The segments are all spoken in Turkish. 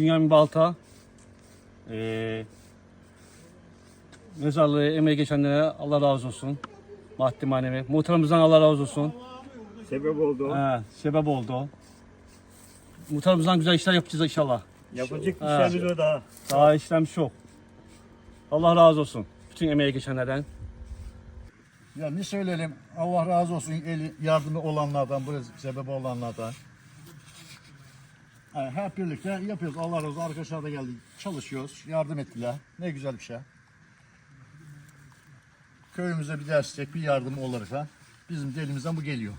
Bünyamin Balta. Ee, mezarlığı emeği geçenlere Allah razı olsun. Maddi manevi. Muhtarımızdan Allah razı olsun. Sebep oldu. He, sebep oldu. Muhtarımızdan güzel işler yapacağız inşallah. Yapacak işlerimiz o daha. Daha işlem çok. Allah razı olsun. Bütün emeği geçenlerden. Ya ne söyleyelim? Allah razı olsun eli yardımı olanlardan, bu sebep olanlardan. Yani hep birlikte yapıyoruz. Allah razı olsun. Arkadaşlar da geldi. Çalışıyoruz. Yardım ettiler. Ne güzel bir şey. Köyümüze bir destek, bir yardım olarak da bizim de elimizden bu geliyor.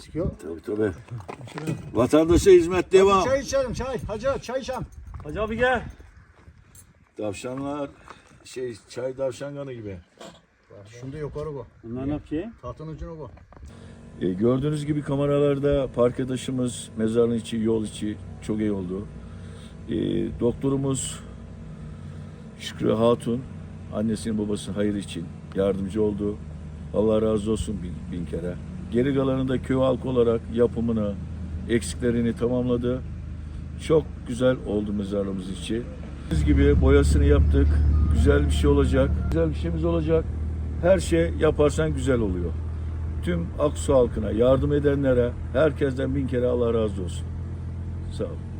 Çıkıyor. Tabii tabii. Vatandaşa hizmet devam. Çay içelim çay. Hacı çay içelim. Hacı abi gel. Tavşanlar şey çay tavşan kanı gibi. Şimdi yukarı bu. Bunlar ne yapıyor? Tahtın ucunu bu. E, gördüğünüz gibi kameralarda park arkadaşımız mezarın içi, yol içi çok iyi oldu. E, doktorumuz Şükrü Hatun annesinin babası hayır için yardımcı oldu. Allah razı olsun bin, bin kere. Geri kalanında köy halkı olarak yapımını, eksiklerini tamamladı. Çok güzel oldu mezarlığımız içi. Biz gibi boyasını yaptık. Güzel bir şey olacak. Güzel bir şeyimiz olacak. Her şey yaparsan güzel oluyor. Tüm Aksu halkına, yardım edenlere herkesten bin kere Allah razı olsun. Sağ olun.